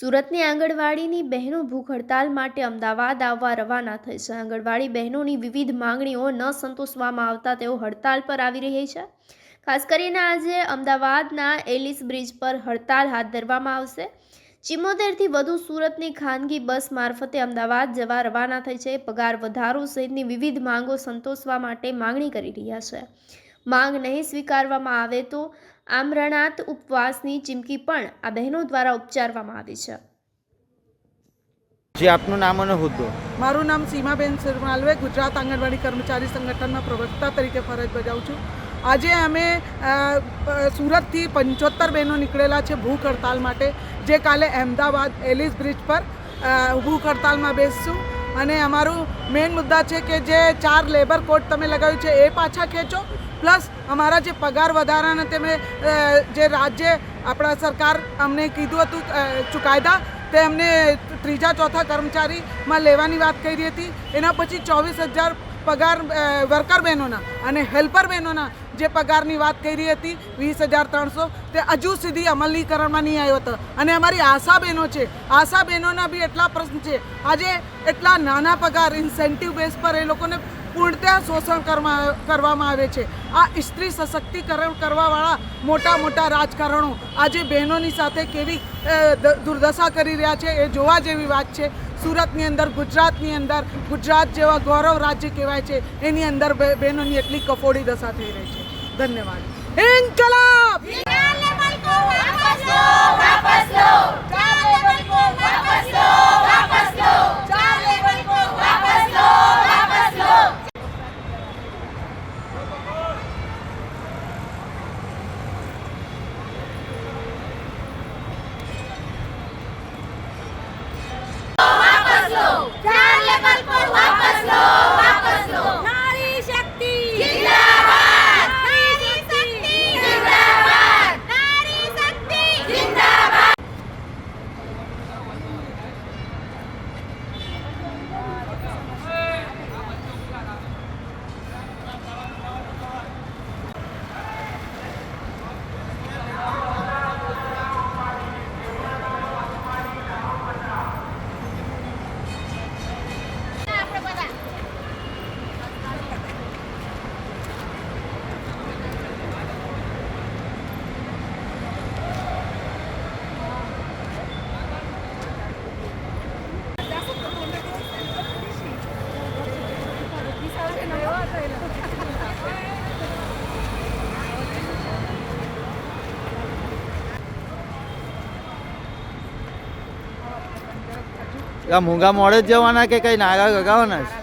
સુરતની આંગણવાડીની બહેનો ભૂખ હડતાલ માટે અમદાવાદ આવવા રવાના થઈ છે. આંગણવાડી બહેનોની વિવિધ માંગણીઓ ન સંતોષવામાં આવતા તેઓ હડતાલ પર આવી રહી છે. ખાસ કરીને આજે અમદાવાદના એલિસ બ્રિજ પર હડતાલ હાથ ધરવામાં આવશે. ચિમોતેરથી વધુ સુરતની ખાનગી બસ મારફતે અમદાવાદ જવા રવાના થઈ છે. પગાર વધારો સહિતની વિવિધ માંગો સંતોષવા માટે માંગણી કરી રહ્યા છે. માંગ નહીં સ્વીકારવામાં આવે તો આમરણાત ઉપવાસની ચીમકી પણ આ બહેનો દ્વારા ઉચ્ચારવામાં આવી છે. જે આપનું નામ અને હોદ્દો? મારું નામ સીમાબેન સિરમાલવે ગુજરાત આંગણવાડી કર્મચારી સંગઠનના પ્રવક્તા તરીકે ફરજ બજાવું છું. આજે અમે સુરતથી પંચોતેર બહેનો નીકળેલા છે ભૂખ હડતાલ માટે. જે કાલે અહેમદાબાદ એલિસ બ્રિજ પર ભૂખ હડતાલમાં બેસશું. અને અમારું મેઇન મુદ્દા છે કે જે ચાર લેબર કોડ તમે લગાવ્યું છે, એ પાછા ખેંચો. પ્લસ અમારા જે પગાર વધારાના તમે જે રાજ્ય, આપણા સરકાર અમને કીધું હતું ચુકાયદા, તે અમને ત્રીજા ચોથા કર્મચારીમાં લેવાની વાત કરી હતી. એના પછી ચોવીસ હજાર પગાર વર્કર બહેનોના અને હેલ્પર બહેનોના જે પગારની વાત કરી હતી, વીસ હજાર ત્રણસો, તે હજુ સુધી અમલીકરણમાં નહીં આવ્યો હતો. અને અમારી આશા બહેનો છે, આશા બહેનોના બી એટલા પ્રશ્ન છે, આજે એટલા નાના પગાર ઇન્સેન્ટિવ બેઝ પર એ લોકોને પૂર્ણતઃ શોષણ કરવા કરવામાં આવે છે. આ સ્ત્રી સશક્તિકરણ કરવાવાળા મોટા મોટા રાજકારણો આજે બહેનોની સાથે કેવી દુર્દશા કરી રહ્યા છે, એ જોવા જેવી વાત છે. સુરતની અંદર, ગુજરાતની અંદર, ગુજરાત જેવા ગૌરવ રાજ્ય કહેવાય છે. એની અંદર બહેનોની એટલી કફોડી દશા થઈ રહી છે. ધન્યવાદ. ઇન્કલાબ! મૂંગા મોડે જ જવાના કે કઈ નાગા ગગાવાના છે?